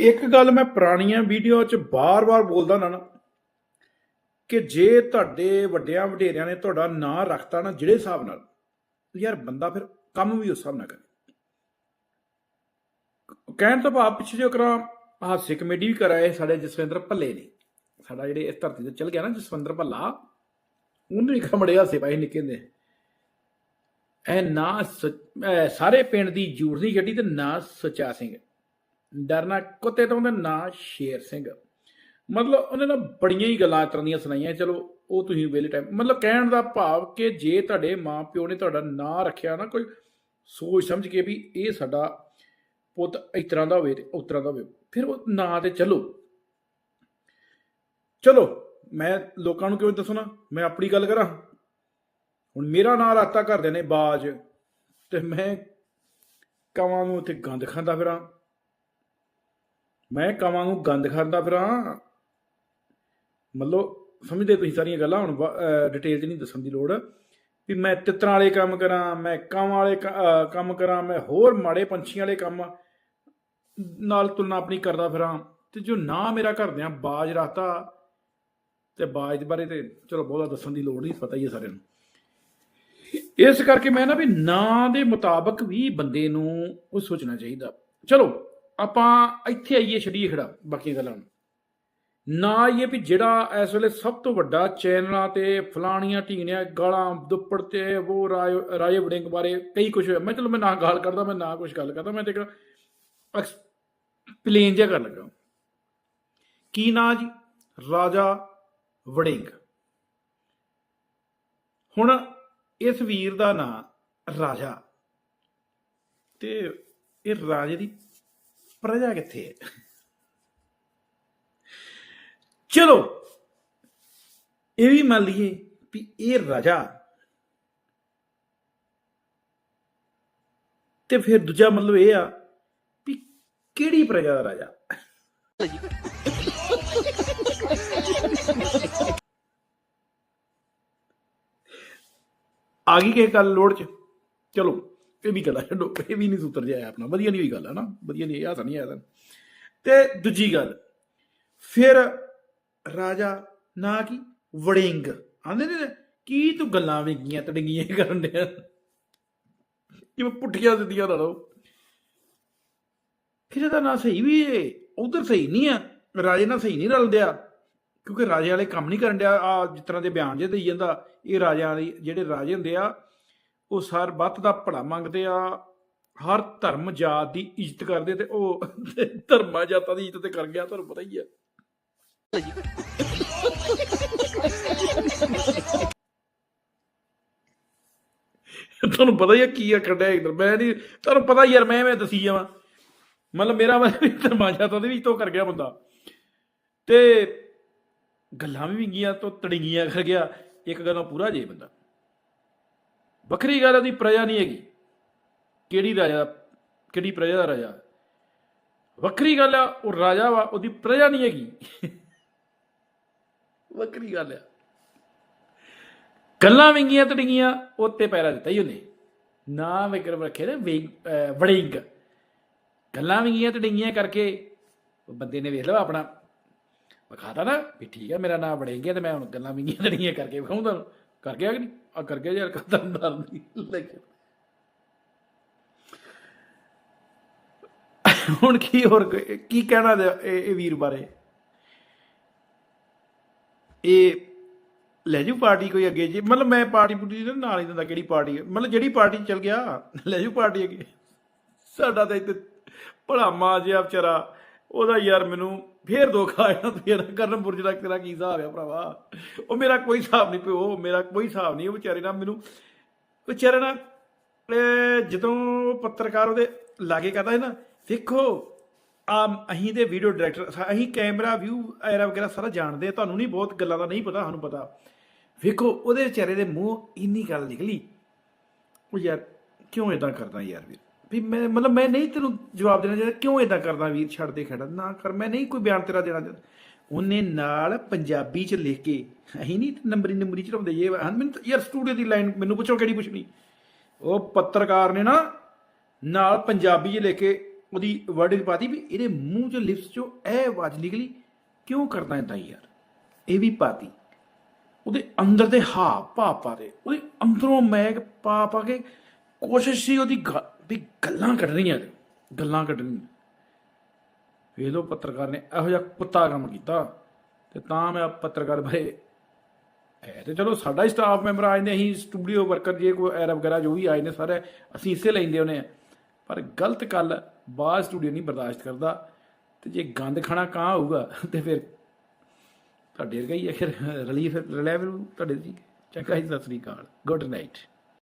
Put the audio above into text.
ਇੱਕ ਗੱਲ ਮੈਂ ਪੁਰਾਣੀਆਂ ਵੀਡੀਓ 'ਚ ਬਾਰ-ਬਾਰ ਬੋਲਦਾ ਨਾ ਨਾ, ਕਿ ਜੇ ਤੁਹਾਡੇ ਵੱਡਿਆਂ ਵਡੇਰਿਆਂ ਨੇ ਤੁਹਾਡਾ ਨਾਂ ਰੱਖਤਾ ਨਾ ਜਿਹੜੇ ਹਿਸਾਬ ਨਾਲ, ਯਾਰ ਬੰਦਾ ਫਿਰ ਕੰਮ ਵੀ ਉਸ ਹਿਸਾਬ ਨਾਲ ਕਰੇ। ਕਹਿਣ ਤੋਂ ਭਾਵ ਪਿੱਛੇ ਜੋ ਕਰਾਂ ਹਾਸੇ ਕਮੇਡੀ ਵੀ ਕਰਾਏ ਸਾਡੇ ਜਸਵਿੰਦਰ ਭੱਲੇ ਨੇ। ਸਾਡਾ ਜਿਹੜੇ ਇਸ ਧਰਤੀ ਤੇ ਚੱਲ ਗਿਆ ਨਾ ਜਸਵਿੰਦਰ ਭੱਲਾ, ਉਹਨੇ ਇੱਕ ਬੜੇ ਹਾਸੇ ਪਾਏ ਨਿੱਕੇ ਹੁੰਦੇ। ਐ ਨਾ ਸਾਰੇ ਪਿੰਡ ਦੀ ਜੂੜ ਦੀ ਗੱਡੀ ਤੇ ਨਾ ਸੁੱਚਾ ਸਿੰਘ। ਡਰਨਾ ਕੁੱਤੇ ਤੋਂ ਉਹਦਾ ਨਾਂ ਸ਼ੇਰ ਸਿੰਘ। ਮਤਲਬ ਉਹਨੇ ਨਾ ਬੜੀਆਂ ਹੀ ਗੱਲਾਂ ਇਸ ਤਰ੍ਹਾਂ ਦੀਆਂ ਸੁਣਾਈਆਂ, ਚਲੋ ਉਹ ਤੁਸੀਂ ਵੇਲੇ ਟਾਈਮ ਮਤਲਬ ਕਹਿਣ ਦਾ ਭਾਵ ਕਿ ਜੇ ਤੁਹਾਡੇ ਮਾਪਿਓ ਨੇ ਤੁਹਾਡਾ ਨਾਂ ਰੱਖਿਆ ਨਾ, ਕੋਈ ਸੋਚ ਸਮਝ ਕੇ ਵੀ ਇਹ ਸਾਡਾ ਪੁੱਤ ਇਸ ਤਰ੍ਹਾਂ ਦਾ ਹੋਵੇ ਤੇ ਉਸ ਤਰ੍ਹਾਂ ਦਾ ਹੋਵੇ, ਫਿਰ ਉਹ ਨਾਂ ਤੇ ਚੱਲੋ। ਚਲੋ, ਮੈਂ ਲੋਕਾਂ ਨੂੰ ਕਿਉਂ ਦੱਸਣਾ ਮੈਂ ਆਪਣੀ ਗੱਲ ਕਰਾਂ। ਹੁਣ ਮੇਰਾ ਨਾਂ ਰਾਤਾ ਕਰਦੇ ਨੇ ਬਾਜ, ਤੇ ਮੈਂ ਕਵਾਂ ਨੂੰ ਉੱਥੇ ਗੰਦ ਖਾਂਦਾ ਫਿਰਾਂ। ਮੈਂ ਕਵਾਂ ਨੂੰ ਗੰਦ ਖਾਂਦਾ ਫਿਰਾਂ। ਮਤਲਬ ਸਮਝਦੇ ਤੁਸੀਂ ਸਾਰੀਆਂ ਗੱਲਾਂ, ਹੁਣ ਡਿਟੇਲ 'ਚ ਨਹੀਂ ਦੱਸਣ ਦੀ ਲੋੜ। ਵੀ ਮੈਂ ਤਿੱਤਰਾਂ ਵਾਲੇ ਕੰਮ ਕਰਾਂ, ਮੈਂ ਕਾਂ ਵਾਲੇ ਕੰਮ ਕਰਾਂ, ਮੈਂ ਹੋਰ ਮਾੜੇ ਪੰਛੀਆਂ ਵਾਲੇ ਕੰਮ ਨਾਲ ਤੁਲਨਾ ਆਪਣੀ ਕਰਦਾ ਫਿਰਾਂ। ਤੇ ਜੋ ਨਾ ਮੇਰਾ ਘਰਦਿਆਂ ਬਾਜ ਰਾਤਾ, ਤੇ ਬਾਜ ਬਾਰੇ ਤੇ ਚਲੋ ਬਹੁਤਾ ਦੱਸਣ ਦੀ ਲੋੜ ਨਹੀਂ, ਪਤਾ ਹੀ ਹੈ ਸਾਰਿਆਂ ਨੂੰ। ਇਸ ਕਰਕੇ ਮੈਂ ਨਾ ਵੀ ਨਾਂ ਦੇ ਮੁਤਾਬਕ ਵੀ ਬੰਦੇ ਨੂੰ ਉਹ ਸੋਚਣਾ ਚਾਹੀਦਾ। ਚਲੋ ਆਪਾਂ ਇੱਥੇ ਆਈਏ ਛੜੀਏ ਖੜਾ ਬਾਕੀ ਗੱਲਾਂ ਨੂੰ। ਨਾ ਇਹ ਵੀ ਜਿਹੜਾ ਇਸ ਵੇਲੇ ਸਭ ਤੋਂ ਵੱਡਾ ਚੈਨਲਾਂ ਤੇ ਫਲਾਣੀਆਂ ਢੀਣੀਆਂ ਗਾਲਾਂ, ਦੁੱਪੜ ਤੇ ਉਹ ਰਾਜ ਰਾਜੇ ਵੜਿੰਗ ਬਾਰੇ ਕਈ ਕੁਝ ਮੈਂ ਚਲੋ ਮੈਂ ਨਾ ਗਾਲ ਕਰਦਾ, ਮੈਂ ਨਾ ਕੁਝ ਗੱਲ ਕਰਦਾ, ਮੈਂ ਤੇ ਇੱਕ ਪਲੇਨ ਜਿਹਾ ਕਰ ਲੱਗਾ। ਕੀ ਨਾਂ ਜੀ? ਰਾਜਾ ਵੜਿੰਗ। ਹੁਣ ਇਸ ਵੀਰ ਦਾ ਨਾਂ ਰਾਜਾ। ਤੇ ਇਹ ਰਾਜੇ ਦੀ ਪ੍ਰਜਾ ਕਿੱਥੇ ਹੈ ਚਲੋ ਇਹ ਵੀ ਮੰਨ ਲਈਏ ਵੀ ਇਹ ਰਾਜਾ ਤੇ ਫਿਰ ਦੂਜਾ ਮਤਲਬ ਇਹ ਆ ਵੀ ਕਿਹੜੀ ਪ੍ਰਜਾ ਦਾ ਰਾਜਾ ਆ ਗਈ ਕਿ ਗੱਲ ਲੋੜ ਚ ਚਲੋ ਇਹ ਵੀ ਗੱਲ ਆ, ਛੱਡੋ ਇਹ ਵੀ ਨਹੀਂ ਸੂਤਰ ਜਿਹਾ ਆਪਣਾ। ਵਧੀਆ ਨਹੀਂ ਹੋਈ ਗੱਲ ਹੈ ਨਾ ਵਧੀਆ ਨਹੀਂ ਆ ਤਾਂ ਨਹੀਂ ਆਇਆ ਤੇ। ਦੂਜੀ ਗੱਲ ਫਿਰ ਰਾਜਾ ਨਾ ਕੀ ਵੜਿੰਗ। ਆਂਦੇ ਨੇ ਕੀ ਤੂੰ ਗੱਲਾਂ ਵਿੰਗੀਆਂ ਤੜੰਗੀਆਂ ਕਰਨ ਦੇ ਜਿਵੇਂ ਪੁੱਠੀਆਂ ਦਿੱਤੀਆਂ ਨਾ ਲੋ ਕਿਸੇ ਦਾ ਨਾ ਸਹੀ ਵੀ ਉਧਰ ਸਹੀ ਨਹੀਂ ਆ। ਰਾਜੇ ਨਾਲ ਸਹੀ ਨਹੀਂ ਰਲਦਿਆ। ਕਿਉਂਕਿ ਰਾਜੇ ਵਾਲੇ ਕੰਮ ਨਹੀਂ ਕਰਨ ਡਿਆ। ਆ ਜਿਸ ਤਰ੍ਹਾਂ ਦੇ ਬਿਆਨ ਜੇ ਦੇਈ ਜਾਂਦਾ ਇਹ ਰਾਜਿਆਂ ਦੀ ਜਿਹੜੇ ਰਾਜੇ ਹੁੰਦੇ ਆ ਉਹ ਸਰ ਬੱਤ ਦਾ ਭਲਾ ਮੰਗਦੇ ਆ, ਹਰ ਧਰਮ ਜਾਤ ਦੀ ਇੱਜ਼ਤ ਕਰਦੇ ਤੇ ਉਹ ਧਰਮਾਂ ਜਾਤਾਂ ਦੀ ਇੱਜ਼ਤ ਤੇ ਕਰ ਗਿਆ, ਤੁਹਾਨੂੰ ਪਤਾ ਹੀ ਆ। ਤੁਹਾਨੂੰ ਪਤਾ ਹੀ ਆ ਕੀ ਆ ਕੱਢਿਆ ਇਧਰ। ਮੈਂ ਨਹੀਂ, ਤੁਹਾਨੂੰ ਪਤਾ ਯਾਰ, ਮੈਂ ਐਵੇਂ ਦਸੀ ਜਾਵਾਂ। ਮਤਲਬ ਮੇਰਾ ਮਤਲਬ ਧਰਮਾਂ ਜਾਤਾਂ ਦੇ ਵੀ ਤੋਂ ਕਰ ਗਿਆ ਬੰਦਾ। ਤੇ ਗੱਲਾਂ ਵੀ ਵਿੰਗੀਆਂ ਤੋਂ ਤੜਿੰਗੀਆਂ ਕਰ ਗਿਆ। ਇੱਕ ਗੱਲੋਂ ਪੂਰਾ ਜੇ ਬੰਦਾ। ਵੱਖਰੀ ਗੱਲ ਉਹਦੀ ਪ੍ਰਜਾ ਨਹੀਂ ਹੈਗੀ। ਕਿਹੜੀ ਰਾਜਾ, ਕਿਹੜੀ ਪ੍ਰਜਾ ਦਾ ਰਾਜਾ? ਵੱਖਰੀ ਗੱਲ ਆ, ਉਹ ਰਾਜਾ ਵਾ, ਉਹਦੀ ਪ੍ਰਜਾ ਨਹੀਂ ਹੈਗੀ। ਵੱਖਰੀ ਗੱਲ ਆ। ਗੱਲਾਂ ਵਿੰਗੀਆਂ ਤੜੀਆਂ ਉੱਤੇ ਪੈਰਾ ਦਿੱਤਾ ਹੀ ਉਹਨੇ। ਨਾ ਵਿਕਰਮ ਰੱਖੇ ਨੇ, ਵਿੰਗ ਵੜਿੰਗ। ਗੱਲਾਂ ਵਿੰਗੀਆਂ ਤੜੀਆਂ ਕਰਕੇ ਉਹ ਬੰਦੇ ਨੇ ਵੇਖ ਲਓ ਆਪਣਾ। ਵਿਖਾਤਾ ਨਾ ਵੀ ਠੀਕ ਆ, ਮੇਰਾ ਨਾਮ ਵੜਿੰਗ ਹੈ ਤੇ ਮੈਂ ਹੁਣ ਗੱਲਾਂ ਵਿੰਗੀਆਂ ਤੜੀਆਂ ਕਰਕੇ ਵਿਖਾਉਂਦਾ ਕਰਕੇ ਆ ਕਿ ਨਹੀਂ? ਆ ਕਰ ਗਿਆ ਯਾਰ ਕਦਮਦਾਰ ਨਹੀਂ ਲੇਕਿਨ ਹੁਣ ਕੀ ਹੋਰ ਕੀ ਕਹਿਣਾ ਇਹ ਇਹ ਵੀਰ ਬਾਰੇ? ਇਹ ਲੈ ਜੂ ਪਾਰਟੀ ਕੋਈ ਅੱਗੇ ਜੀ ਮਤਲਬ ਮੈਂ ਪਾਰਟੀ ਪੂਟੀ ਦੇ ਨਾਲ ਹੀ ਦਿੰਦਾ, ਕਿਹੜੀ ਪਾਰਟੀ? ਮਤਲਬ ਜਿਹੜੀ ਪਾਰਟੀ ਚ ਚਲ ਗਿਆ, ਲੈ ਜੂ ਪਾਰਟੀ ਅੱਗੇ। ਸਾਡਾ ਤਾਂ ਇੱਥੇ ਭਲਾਮਾ ਜਿਹਾ ਵਿਚਾਰਾ, ਉਹਦਾ ਯਾਰ ਮੈਨੂੰ ਫੇਰ ਦੁੱਖ ਆਇਆ ਫਿਰ ਕਰਨ ਬੁਰਜ ਦਾ ਤੇਰਾ ਕੀ ਹਿਸਾਬ ਆ ਭਰਾਵਾ? ਉਹ ਮੇਰਾ ਕੋਈ ਹਿਸਾਬ ਨਹੀਂ ਪਿਓ, ਮੇਰਾ ਕੋਈ ਹਿਸਾਬ ਨਹੀਂ, ਉਹ ਵਿਚਾਰੇ ਨਾਲ ਮੈਨੂੰ, ਵਿਚਾਰੇ ਨਾਲ ਜਦੋਂ ਪੱਤਰਕਾਰ ਉਹਦੇ ਲਾਗੇ ਕਹਦਾ ਹੈ ਨਾ ਦੇਖੋ ਆ ਅਹੀਂ ਦੇ ਵੀਡੀਓ ਡਾਇਰੈਕਟਰ ਅਹੀਂ ਕੈਮਰਾ ਵਿਊ ਐਰਾ ਵਗੈਰਾ ਸਾਰਾ ਜਾਣਦੇ ਤੁਹਾਨੂੰ ਨਹੀਂ ਬਹੁਤ ਗੱਲਾਂ ਦਾ ਨਹੀਂ ਪਤਾ, ਸਾਨੂੰ ਪਤਾ। ਵੇਖੋ, ਉਹਦੇ ਵਿਚਾਰੇ ਦੇ ਮੂੰਹ ਇੰਨੀ ਗੱਲ ਨਿਕਲੀ। ਉਹ ਯਾਰ, ਕਿਉਂ ਇਦਾਂ ਕਰਦਾ ਯਾਰ ਵੀਰ? ਵੀ ਮੈਂ, ਮਤਲਬ ਮੈਂ ਨਹੀਂ ਤੈਨੂੰ ਜਵਾਬ ਦੇਣਾ ਚਾਹੁੰਦਾ, ਕਿਉਂ ਇਦਾਂ ਕਰਦਾ ਵੀਰ, ਛੱਡ ਦੇ ਖੜਾ। ਨਾ ਕਰ, ਮੈਂ ਨਹੀਂ ਕੋਈ ਬਿਆਨ ਤੇਰਾ ਦੇਣਾ ਚਾਹੁੰਦਾ। ਉਹਨੇ ਨਾਲ ਪੰਜਾਬੀ ਚ ਲਿਖ ਕੇ ਅਹੀਂ ਨਹੀਂ ਨੰਬਰੀ ਨੰਬਰੀ 'ਚ ਚੜਾਉਂਦੇ, ਇਹ ਹਾਂ ਮੈਨੂੰ ਯਾਰ ਸਟੂਡੀਓ ਦੀ ਲਾਈਨ ਮੈਨੂੰ ਪੁੱਛੋ ਕਿਹੜੀ ਪੁੱਛਣੀ। ਉਹ ਪੱਤਰਕਾਰ ਨੇ ਨਾ ਨਾਲ ਪੰਜਾਬੀ ਚ ਲਿਖ ਕੇ ਉਹਦੀ ਵਰਡਿੰਗ ਪਾਤੀ ਵੀ ਇਹਦੇ ਮੂੰਹ ਚੋਂ ਲਿਪਸ ਚੋਂ ਇਹ ਆਵਾਜ਼ ਨਿਕਲੀ, ਕਿਉਂ ਕਰਦਾ ਏਦਾਂ ਯਾਰ? ਇਹ ਵੀ ਪਾਤੀ। ਉਹਦੇ ਅੰਦਰ ਦੇ ਹਾ ਪਾ ਪਾ ਦੇ ਉਹਦੇ ਅੰਦਰੋਂ ਮੈਗ ਪਾ ਪਾ ਕੇ ਕੋਸ਼ਿਸ਼ ਸੀ ਉਹਦੀ ਗ- ਵੀ ਗੱਲਾਂ ਕੱਢਣੀਆਂ ਨੇ, ਗੱਲਾਂ ਕੱਢਣੀਆਂ ਵੇਖ ਲਓ ਪੱਤਰਕਾਰ ਨੇ ਇਹੋ ਜਿਹਾ ਕੁੱਤਾ ਕੰਮ ਕੀਤਾ ਤੇ ਤਾਂ ਮੈਂ ਪੱਤਰਕਾਰ ਬਾਰੇ ਹੈ ਤੇ ਚਲੋ ਸਾਡਾ ਹੀ ਸਟਾਫ ਮੈਂਬਰ ਆਏ ਨੇ ਅਸੀਂ ਸਟੂਡੀਓ ਵਰਕਰ ਜੇ ਕੋਈ ਐਰ ਵਗੈਰਾ ਜੋ ਵੀ ਆਏ ਨੇ ਸਾਰੇ ਅਸੀਂ ਇਸੇ ਲੈਂਦੇ ਹੁੰਦੇ ਆ ਪਰ ਗਲਤ ਗੱਲ ਬਾਹਰ ਸਟੂਡੀਓ ਨਹੀਂ ਬਰਦਾਸ਼ਤ ਕਰਦਾ ਤੇ ਜੇ ਗੰਦ ਖਾਣਾ ਕਾਂ ਹੋਊਗਾ ਤੇ ਫਿਰ ਤੁਹਾਡੇ ਵਰਗਾ ਹੀ ਹੈ ਫਿਰ ਰਲੀਫ ਰਲੈਵਲ ਤੁਹਾਡੇ ਜੀ। ਚੰਗਾ ਜੀ ਸਤਿ ਸ੍ਰੀ ਅਕਾਲ। Good night